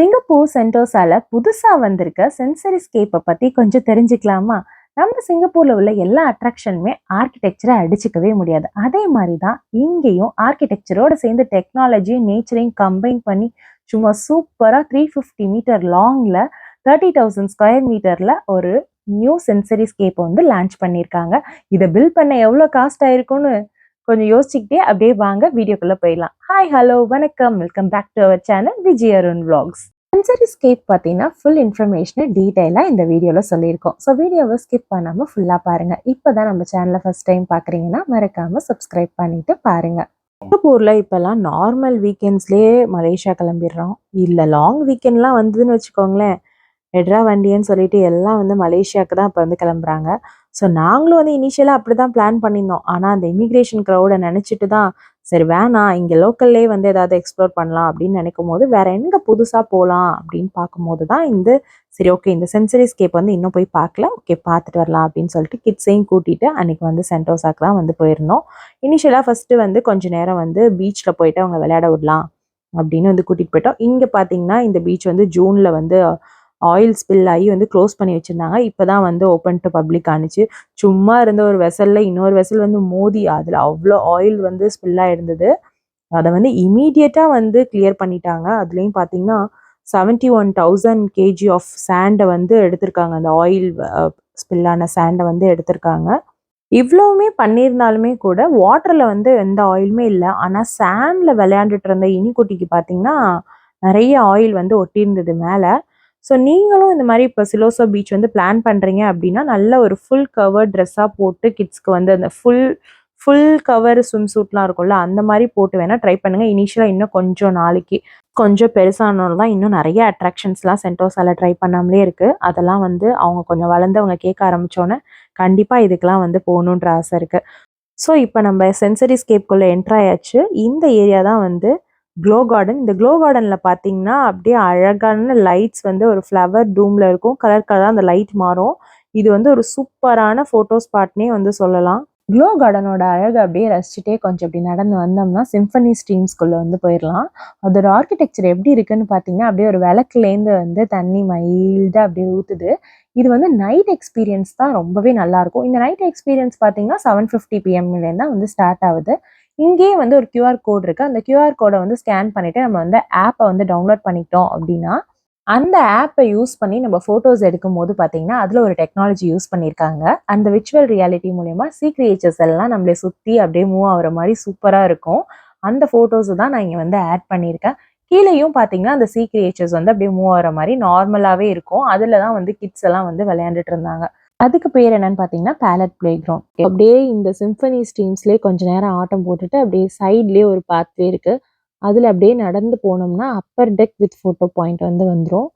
Singapore சென்டோஸால புதுசா வந்திருக்க சென்சரிஸ்கேப்பை பத்தி கொஞ்சம் தெரிஞ்சுக்கலாமா? நம்ம சிங்கப்பூர்ல உள்ள எல்லா அட்ராக்ஷனுமே ஆர்கிடெக்சரை அடிச்சுக்கவே முடியாது. அதே மாதிரி தான் இங்கேயும் ஆர்கிடெக்சரோட சேர்ந்து டெக்னாலஜியும் நேச்சரையும் கம்பைன் பண்ணி சும்மா சூப்பரா த்ரீ ஃபிஃப்டி மீட்டர் லாங்ல தேர்ட்டி தௌசண்ட் ஸ்கொயர் மீட்டர்ல ஒரு நியூ சென்சரிஸ்கேப் வந்து லான்ச் பண்ணியிருக்காங்க. இதை பில் பண்ண எவ்வளோ காஸ்ட் ஆயிருக்கும்னு கொஞ்சம் யோசிச்சுக்கிட்டே அப்படியே வாங்க வீடியோக்குள்ள போயிடலாம். ஹாய் ஹலோ வணக்கம். Welcome back to our channel Vijay Arun vlogs. Sensory scape பார்த்தீங்கன்னா ஃபுல் இன்ஃபர்மேஷனை டீட்டெயிலாக இந்த வீடியோவில் சொல்லியிருக்கோம். ஸோ வீடியோவை ஸ்கிப் பண்ணாமல் ஃபுல்லாக பாருங்கள் இப்போ தான் நம்ம சேனலை ஃபஸ்ட் டைம் பார்க்குறீங்கன்னா மறக்காமல் சப்ஸ்கிரைப் பண்ணிட்டு பாருங்கள் சிங்கப்பூரில் இப்போல்லாம் நார்மல் வீக்கெண்ட்ஸ்லேயே மலேசியா கிளம்பிடுறோம். இல்லை லாங் வீக்கெண்ட்லாம் வந்ததுன்னு வச்சுக்கோங்களேன். எட்ரா வண்டின்னு சொல்லிட்டு எல்லாம் வந்து மலேசியாவுக்கு தான் இப்போ வந்து கிளம்புறாங்க. ஸோ நாங்களும் வந்து இனிஷியலாக அப்படி தான் பிளான் பண்ணியிருந்தோம். ஆனால் அந்த இமிக்ரேஷன் க்ரௌடை நினச்சிட்டு தான் சரி வேணாம் இங்கே லோக்கல்லே வந்து ஏதாவது எக்ஸ்ப்ளோர் பண்ணலாம் அப்படின்னு நினைக்கும் போது வேற எங்கே புதுசாக போகலாம் அப்படின்னு பார்க்கும்போது தான் இந்த சரி ஓகே இந்த சென்சரி ஸ்கேப் வந்து இன்னும் போய் பார்க்கல ஓகே பார்த்துட்டு வரலாம் அப்படின்னு சொல்லிட்டு கிட்ஸையும் கூட்டிட்டு அன்னைக்கு வந்து சென்டோசாக்கு தான் வந்து போயிருந்தோம். இனிஷியலாக ஃபஸ்ட்டு வந்து கொஞ்ச நேரம் வந்து பீச்சில் போயிட்டு அவங்க விளையாட விடலாம் அப்படின்னு வந்து கூட்டிகிட்டு போயிட்டோம். இங்கே பார்த்தீங்கன்னா இந்த பீச் வந்து ஜூனில் வந்து ஆயில் ஸ்பில் ஆகி வந்து க்ளோஸ் பண்ணி வச்சுருந்தாங்க. இப்போ தான் வந்து ஓப்பன் டு பப்ளிக் ஆனிச்சு. சும்மா இருந்த ஒரு வெசலில் இன்னொரு வெசல் வந்து மோதி அதில் அவ்வளோ ஆயில் வந்து ஸ்பில் ஆகிருந்தது அதை வந்து இமீடியட்டாக வந்து கிளியர் பண்ணிட்டாங்க. அதுலேயும் பார்த்தீங்கன்னா seventy one thousand KG of சேண்டை வந்து எடுத்திருக்காங்க. அந்த ஆயில் ஸ்பில்லான சேண்டை வந்து எடுத்திருக்காங்க. இவ்வளவுமே பண்ணியிருந்தாலுமே கூட வாட்டரில் வந்து எந்த ஆயிலுமே இல்லை. ஆனால் சேண்டில் விளையாண்டுட்டு இருந்த இனிக்குட்டிக்கு பார்த்தீங்கன்னா நிறைய ஆயில் வந்து ஒட்டியிருந்தது மேலே. ஸோ நீங்களும் இந்த மாதிரி இப்போ சிலோசோ பீச் வந்து பிளான் பண்ணுறீங்க அப்படின்னா நல்ல ஒரு ஃபுல் கவர் ட்ரெஸ்ஸாக போட்டு கிட்ஸ்க்கு வந்து அந்த ஃபுல் ஃபுல் கவர் ஸ்விம் சூட்லாம் இருக்கும்ல அந்த மாதிரி போட்டு வேணால் ட்ரை பண்ணுங்கள் இனிஷியலாக இன்னும் கொஞ்சம் நாளைக்கு கொஞ்சம் பெருசானோட தான் இன்னும் நிறைய அட்ராக்ஷன்ஸ்லாம் சென்டோஸால ட்ரை பண்ணாமலே இருக்குது அதெல்லாம் வந்து அவங்க கொஞ்சம் வளர்ந்து அவங்க கேட்க ஆரம்பித்தோன்னே கண்டிப்பாக இதுக்கெலாம் வந்து போகணுன்ற ஆசை இருக்குது ஸோ இப்போ நம்ம சென்சரி ஸ்கேப்குள்ளே என்ட்ராயாச்சு இந்த ஏரியா தான் வந்து க்ளோ கார்டன் இந்த க்ளோ கார்டனில் பார்த்தீங்கன்னா அப்படியே அழகான லைட்ஸ் வந்து ஒரு ஃப்ளவர் டூமில் இருக்கும். கலர் கலராக அந்த லைட் மாறும். இது வந்து ஒரு சூப்பரான ஃபோட்டோ ஸ்பாட்னே வந்து சொல்லலாம். க்ளோ கார்டனோட அழகை அப்படியே ரசிச்சுட்டே கொஞ்சம் அப்படி நடந்து வந்தோம்னா சிம்பனி ஸ்ட்ரீம்ஸ்குள்ளே வந்து போயிடலாம். அதோட ஆர்கிடெக்சர் எப்படி இருக்குன்னு பார்த்தீங்கன்னா அப்படியே ஒரு விளக்குலேருந்து வந்து தண்ணி மைல்டாக அப்படியே ஊற்றுது இது வந்து நைட் எக்ஸ்பீரியன்ஸ் தான் ரொம்பவே நல்லாயிருக்கும் இந்த நைட் எக்ஸ்பீரியன்ஸ் பார்த்தீங்கன்னா செவன் ஃபிஃப்டி பிஎம்லேருந்து தான் வந்து ஸ்டார்ட் ஆகுது. இங்கேயே வந்து ஒரு கியூஆர் கோட் இருக்குது அந்த கியூஆர் கோடை வந்து ஸ்கேன் பண்ணிவிட்டு நம்ம வந்து ஆப்பை வந்து டவுன்லோட் பண்ணிட்டோம் அப்படின்னா அந்த ஆப்பை யூஸ் பண்ணி நம்ம ஃபோட்டோஸ் எடுக்கும் போது பார்த்தீங்கன்னா அதில் ஒரு டெக்னாலஜி யூஸ் பண்ணியிருக்காங்க அந்த விர்ச்சுவல் ரியாலிட்டி மூலயமா சீ கிரியேச்சர்ஸ் எல்லாம் நம்மளை சுற்றி அப்படியே மூவ் ஆகிற மாதிரி சூப்பராக இருக்கும். அந்த ஃபோட்டோஸை தான் நான் இங்கே வந்து ஆட் பண்ணியிருக்கேன். கீழேயும் பார்த்தீங்கன்னா அந்த சீ கிரியேச்சர்ஸ் வந்து அப்படியே மூவ் ஆகிற மாதிரி நார்மலாகவே இருக்கும். அதில் தான் வந்து கிட்ஸ் எல்லாம் வந்து விளையாண்டுட்டு இருந்தாங்க. அதுக்கு பேர் என்னன்னு பார்த்தீங்கன்னா பேலட் பிளே கிரவுண்ட் அப்படியே இந்த சிம்பனி ஸ்ட்ரீம்ஸ்லேயே கொஞ்ச நேரம் ஆட்டம் போட்டுட்டு அப்படியே சைட்லேயே ஒரு பாத்வே இருக்கு. அதில் அப்படியே நடந்து போனோம்னா upper deck with photo point வந்து வந்துடும்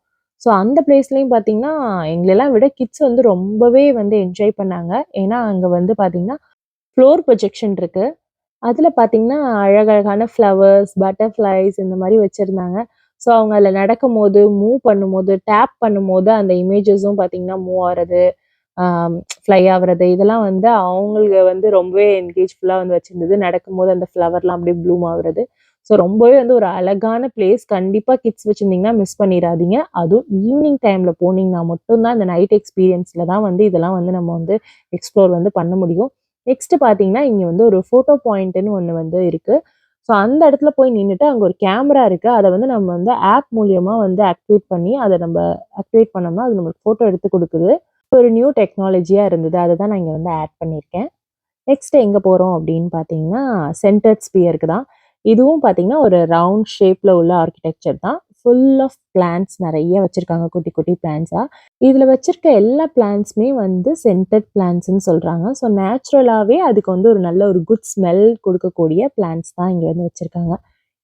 ஸோ அந்த பிளேஸ்லையும் பார்த்தீங்கன்னா எங்களெல்லாம் விட கிட்ஸ் வந்து ரொம்பவே வந்து என்ஜாய் பண்ணாங்க. ஏன்னா அங்கே வந்து பார்த்தீங்கன்னா ஃப்ளோர் ப்ரொஜெக்ஷன் இருக்கு. அதில் பார்த்தீங்கன்னா அழகழகான ஃப்ளவர்ஸ் பட்டர்ஃப்ளைஸ் இந்த மாதிரி வச்சுருந்தாங்க. ஸோ அவங்க அதில் நடக்கும் போது மூவ் பண்ணும்போது டேப் பண்ணும்போது அந்த இமேஜஸும் பார்த்தீங்கன்னா மூவ் ஆகிறது ஃப்ளை ஆகுறது இதெல்லாம் வந்து அவங்களுக்கு வந்து ரொம்பவே என்கேஜ்ஃபுல்லாக வந்து வச்சுருந்தது. நடக்கும்போது அந்த ஃப்ளவர்லாம் அப்படியே ப்ளூம் ஆகுறது. ஸோ ரொம்பவே வந்து ஒரு அழகான பிளேஸ் கண்டிப்பாக கிட்ஸ் வச்சுருந்தீங்கன்னா மிஸ் பண்ணிடாதீங்க. அதுவும் ஈவினிங் டைமில் போனீங்கன்னா மட்டும்தான் இந்த நைட் எக்ஸ்பீரியன்ஸில் தான் வந்து இதெல்லாம் வந்து நம்ம வந்து எக்ஸ்ப்ளோர் வந்து பண்ண முடியும். நெக்ஸ்ட்டு பார்த்தீங்கன்னா இங்கே வந்து ஒரு ஃபோட்டோ பாயிண்ட்டுன்னு ஒன்று வந்து இருக்குது ஸோ அந்த இடத்துல போய் நின்றுட்டு அங்கே ஒரு கேமரா இருக்குது அதை வந்து நம்ம வந்து ஆப் மூலியமாக வந்து ஆக்டிவேட் பண்ணி அதை நம்ம ஆக்டிவேட் பண்ணோம்னா அது நம்மளுக்கு ஃபோட்டோ எடுத்து கொடுக்குது. ஒரு நியூ டெக்னாலஜியாக இருந்தது. அதை தான் நான் இங்கே வந்து ஆட் பண்ணியிருக்கேன். நெக்ஸ்ட் எங்கே போகிறோம் அப்படின்னு பார்த்தீங்கன்னா சென்டர் ஸ்பியருக்கு தான். இதுவும் பார்த்தீங்கன்னா ஒரு ரவுண்ட் ஷேப்பில் உள்ள ஆர்கிடெக்சர் தான். ஃபுல் ஆஃப் பிளான்ஸ் நிறைய வச்சுருக்காங்க. குட்டி குட்டி பிளான்ஸாக இதில் வச்சுருக்க எல்லா பிளான்ஸுமே வந்து சென்டட் பிளான்ஸ்னு சொல்கிறாங்க ஸோ நேச்சுரலாகவே அதுக்கு வந்து ஒரு நல்ல ஒரு குட் ஸ்மெல் கொடுக்கக்கூடிய பிளான்ஸ் தான் இங்கே வந்து வச்சுருக்காங்க.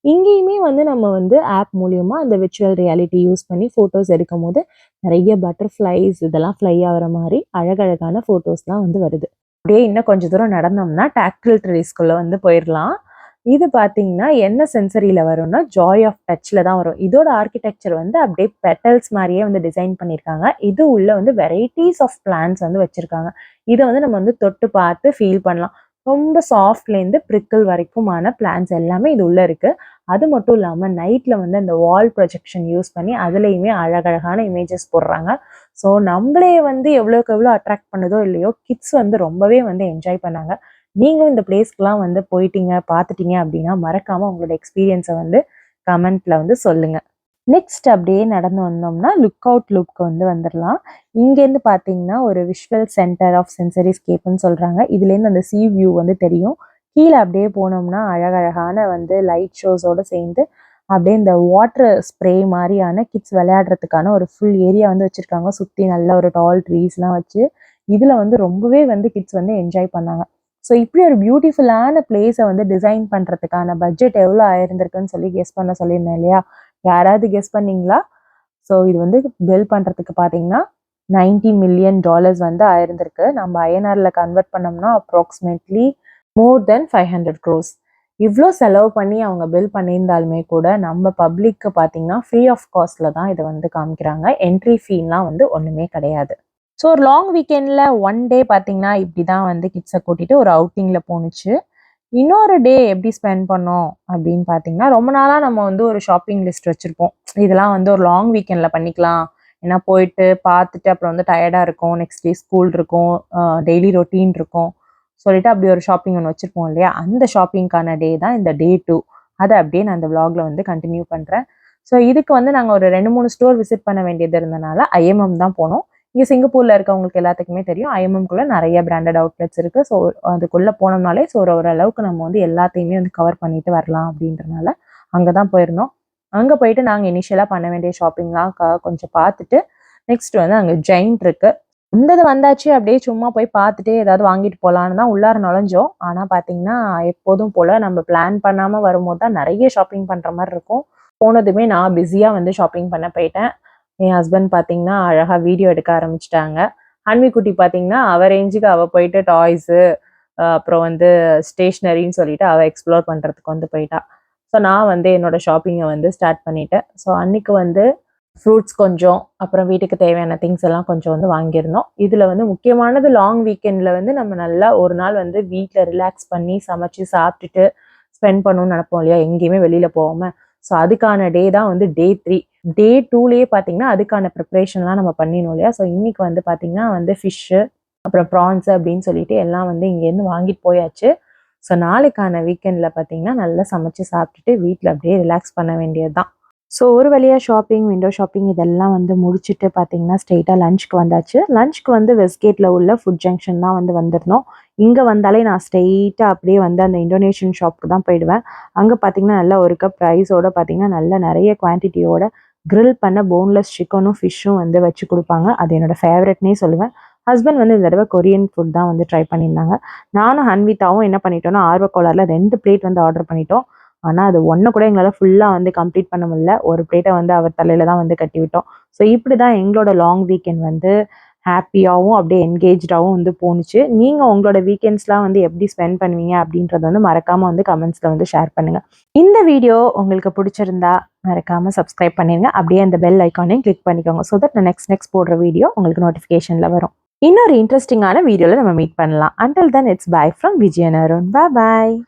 இங்கேயுமே வந்து நம்ம வந்து ஆப் மூலயமா அந்த விர்ச்சுவல் ரியாலிட்டி யூஸ் பண்ணி ஃபோட்டோஸ் எடுக்கும் போது நிறைய பட்டர்ஃப்ளைஸ் இதெல்லாம் ஃப்ளை ஆகிற மாதிரி அழகழகான ஃபோட்டோஸ்லாம் வந்து வருது. அப்படியே இன்னும் கொஞ்சம் தூரம் நடந்தோம்னா டாக்டில் ட்ரீஸ்குள்ளே வந்து போயிடலாம். இது பார்த்தீங்கன்னா என்ன சென்சரியில் வரும்னா ஜாய் ஆஃப் டச்சில் தான் வரும். இதோட ஆர்கிடெக்சர் வந்து அப்படியே பெட்டல்ஸ் மாதிரியே வந்து டிசைன் பண்ணியிருக்காங்க. இது உள்ள வந்து வெரைட்டிஸ் ஆஃப் பிளான்ஸ் வந்து வச்சுருக்காங்க. இதை வந்து நம்ம வந்து தொட்டு பார்த்து ஃபீல் பண்ணலாம். ரொம்ப சாஃப்ட்லேருந்து ப்ரிக்கிள் வரைக்குமான பிளான்ஸ் எல்லாமே இது உள்ளே இருக்குது அது மட்டும் இல்லாமல் நைட்டில் வந்து அந்த வால் ப்ரொஜெக்ஷன் யூஸ் பண்ணி அதுலேயுமே அழகழகான இமேஜஸ் போடுறாங்க. ஸோ நம்மளே வந்து எவ்வளோக்கு எவ்வளோ அட்ராக்ட் பண்ணுதோ இல்லையோ கிட்ஸ் வந்து ரொம்பவே வந்து என்ஜாய் பண்ணாங்க. நீங்களும் இந்த பிளேஸ்க்கெலாம் வந்து போயிட்டீங்க பார்த்துட்டீங்க அப்படின்னா மறக்காமல் உங்களோட எக்ஸ்பீரியன்ஸை வந்து கமெண்ட்டில் வந்து சொல்லுங்கள் நெக்ஸ்ட் அப்படியே நடந்து வந்தோம்னா லுக் அவுட் லுக் வந்து வந்துடலாம் இங்கேருந்து பார்த்தீங்கன்னா ஒரு விஷுவல் சென்டர் ஆஃப் சென்சரி ஸ்கேப்னு சொல்கிறாங்க இதுலேருந்து அந்த சி வியூ வந்து தெரியும். கீழே அப்படியே போனோம்னா அழகழகான வந்து லைட் ஷோஸோடு சேர்ந்து அப்படியே இந்த வாட்டர் ஸ்ப்ரே மாதிரியான கிட்ஸ் விளையாடுறதுக்கான ஒரு ஃபுல் ஏரியா வந்து வச்சுருக்காங்க. சுற்றி நல்ல ஒரு டால் ட்ரீஸ்லாம் வச்சு இதில் வந்து ரொம்பவே வந்து கிட்ஸ் வந்து என்ஜாய் பண்ணாங்க. ஸோ இப்படி ஒரு பியூட்டிஃபுல்லான பிளேஸை வந்து டிசைன் பண்ணுறதுக்கான பட்ஜெட் எவ்வளோ ஆயிருந்திருக்குன்னு சொல்லி கெஸ் பண்ண சொல்லியிருந்தேன் இல்லையா? யாராவது கெஸ் பண்ணீங்களா? ஸோ இது வந்து பில் பண்ணுறதுக்கு பார்த்தீங்கன்னா நைன்டி மில்லியன் டாலர்ஸ் வந்து ஆயிருந்திருக்கு. நம்ம ஐஎன்ஆரில் கன்வெர்ட் பண்ணோம்னா approximately more than five hundred crores இவ்வளோ செலவு பண்ணி அவங்க பில் பண்ணியிருந்தாலுமே கூட நம்ம பப்ளிக்கு பார்த்தீங்கன்னா ஃப்ரீ ஆஃப் காஸ்ட்டில் தான் இதை வந்து காமிக்கிறாங்க. என்ட்ரி ஃபீலாம் வந்து ஒன்றுமே கிடையாது. ஸோ ஒரு லாங் வீக்கெண்டில் ஒன் டே பார்த்தீங்கன்னா இப்படி தான் வந்து கிட்ஸை கூட்டிகிட்டு ஒரு அவுட்டிங்கில் போணுச்சு. இன்னொரு டே எப்படி ஸ்பெண்ட் பண்ணோம் அப்படின்னு பார்த்தீங்கன்னா ரொம்ப நாளாக நம்ம வந்து ஒரு ஷாப்பிங் லிஸ்ட் வச்சுருப்போம். இதெல்லாம் வந்து ஒரு லாங் வீக்கெண்டில் பண்ணிக்கலாம். ஏன்னா போயிட்டு பார்த்துட்டு அப்புறம் வந்து டயர்டாக இருக்கும். நெக்ஸ்ட் டே ஸ்கூல் இருக்கும். டெய்லி ரொட்டீன் இருக்கும். சொல்லிட்டு அப்படி ஒரு ஷாப்பிங் ஒன்று வச்சுருப்போம் இல்லையா? அந்த ஷாப்பிங்க்கான டே தான் இந்த டே டூ அதை அப்படியே நான் அந்த விளாகில் வந்து கண்டினியூ பண்ணுறேன் ஸோ இதுக்கு வந்து நாங்கள் ஒரு ரெண்டு மூணு ஸ்டோர் விசிட் பண்ண வேண்டியது இருந்தனால ஐஎம்எம் தான் போனோம். இங்கே சிங்கப்பூரில் இருக்கவங்களுக்கு எல்லாத்துக்குமே தெரியும். ஐஎம்எம்குள்ளே நிறைய பிராண்டட் அவுட்லெட்ஸ் இருக்குது ஸோ அதுக்குள்ளே போனோம்னாலே ஸோ ஒரு ஓரளவுக்கு நம்ம வந்து எல்லாத்தையுமே வந்து கவர் பண்ணிட்டு வரலாம் அப்படின்றனால அங்கே தான் போயிருந்தோம். அங்கே போயிட்டு நாங்கள் இனிஷியலாக பண்ண வேண்டிய ஷாப்பிங்லாம் க கொஞ்சம் பார்த்துட்டு நெக்ஸ்ட் வந்து அங்கே ஜெயின்ட் இருக்குது இந்த இது வந்தாச்சு அப்படியே சும்மா போய் பார்த்துட்டே ஏதாவது வாங்கிட்டு போகலான்னு தான் உள்ளார நுழைஞ்சோம். ஆனால் பார்த்தீங்கன்னா எப்போதும் போல் நம்ம பிளான் பண்ணாமல் வரும்போது தான் நிறைய ஷாப்பிங் பண்ணுற மாதிரி இருக்கும். போனதுமே நான் பிஸியாக வந்து ஷாப்பிங் பண்ண போயிட்டேன். என் ஹஸ்பண்ட் பார்த்தீங்கன்னா அழகாக வீடியோ எடுக்க ஆரம்பிச்சிட்டாங்க. அன்மிக்குட்டி குட்டி பார்த்தீங்கன்னா அவள் ரேஞ்சுக்கு அவள் போயிட்டு டாய்ஸு அப்புறம் வந்து ஸ்டேஷ்னரின்னு சொல்லிட்டு அவள் எக்ஸ்ப்ளோர் பண்ணுறதுக்கு வந்து போயிட்டா. ஸோ நான் வந்து என்னோடய ஷாப்பிங்கை வந்து ஸ்டார்ட் பண்ணிட்டேன். ஸோ அன்றைக்கு வந்து ஃப்ரூட்ஸ் கொஞ்சம் அப்புறம் வீட்டுக்கு தேவையான திங்ஸ் எல்லாம் கொஞ்சம் வந்து வாங்கியிருந்தோம். இதில் வந்து முக்கியமானது லாங் வீக்கெண்டில் வந்து நம்ம நல்லா ஒரு நாள் வந்து வீட்டில் ரிலாக்ஸ் பண்ணி சமைச்சு சாப்பிட்டுட்டு ஸ்பெண்ட் பண்ணணும்னு நினப்போம் இல்லையா? எங்கேயுமே வெளியில் போகாமல் ஸோ அதுக்கான டே தான் வந்து டே த்ரீ டே டூலேயே பார்த்தீங்கன்னா அதுக்கான ப்ரிப்ரேஷன்லாம் நம்ம பண்ணிடணும் இல்லையா? ஸோ இன்னைக்கு வந்து பார்த்தீங்கன்னா வந்து ஃபிஷ்ஷு அப்புறம் ப்ரான்ஸு அப்படின்னு சொல்லிட்டு எல்லாம் வந்து இங்கேருந்து வாங்கிட்டு போயாச்சு. ஸோ நாளைக்கான வீக்கெண்டில் பார்த்தீங்கன்னா நல்லா சமைச்சு சாப்பிட்டுட்டு வீட்டில் அப்படியே ரிலாக்ஸ் பண்ண வேண்டியது தான் ஸோ ஒரு வழியாக ஷாப்பிங் விண்டோ ஷாப்பிங் இதெல்லாம் வந்து முடிச்சுட்டு பார்த்தீங்கன்னா ஸ்ட்ரெயிட்டாக லஞ்சுக்கு வந்தாச்சு. லஞ்சுக்கு வந்து வெஸ்ட்கேட்டில் உள்ள ஃபுட் ஜங்ஷன் தான் வந்து வந்திருந்தோம். இங்கே வந்தாலே நான் ஸ்ட்ரெயிட்டாக அப்படியே வந்து அந்த இந்தோனேஷியன் ஷாப்புக்கு தான் போயிடுவேன். அங்கே பார்த்தீங்கன்னா நல்ல ஒரு கப் ரைஸோட பார்த்தீங்கன்னா நல்ல நிறைய குவான்டிட்டியோட க்ரில் பண்ண போன்லெஸ் சிக்கனும் ஃபிஷ்ஷும் வந்து வச்சு கொடுப்பாங்க. அது என்னோட ஃபேவரட்னே சொல்லுவேன். ஹஸ்பண்ட் வந்து இந்த தடவை கொரியன் ஃபுட் தான் வந்து ட்ரை பண்ணியிருந்தாங்க. நானும் ஹன்விதாவும் என்ன பண்ணிட்டோம்னா ஆர்வக்கோளாரில் ரெண்டு பிளேட் வந்து ஆர்டர் பண்ணிட்டோம். ஆனால் அது ஒன்று கூட எங்களால் ஃபுல்லாக வந்து கம்ப்ளீட் பண்ண முடியல. ஒரு பிளேட்டை வந்து அவர் தலையில் தான் வந்து கட்டி விட்டோம் ஸோ இப்படி தான் எங்களோட லாங் வீக்கெண்ட் வந்து ஹாப்பியாகவும் அப்படியே என்கேஜாகவும் வந்து போணுச்சு. நீங்கள் உங்களோட வீக்கெண்ட்ஸ்லாம் வந்து எப்படி ஸ்பெண்ட் பண்ணுவீங்க அப்படின்றத வந்து மறக்காமல் வந்து கமெண்ட்ஸில் வந்து ஷேர் பண்ணுங்கள் இந்த வீடியோ உங்களுக்கு பிடிச்சிருந்தா மறக்காமல் சப்ஸ்கிரைப் பண்ணிடுங்க அப்படியே அந்த பெல் ஐக்கானையும் கிளிக் பண்ணிக்கோங்க. ஸோ தட் நான் நெக்ஸ்ட் நெக்ஸ்ட் போடுற வீடியோ உங்களுக்கு நோட்டிஃபிகேஷனில் வரும். இன்னொரு இன்ட்ரெஸ்டிங்கான வீடியோவில் நம்ம மீட் பண்ணலாம். Until then it's bye from Vijayan Arun bye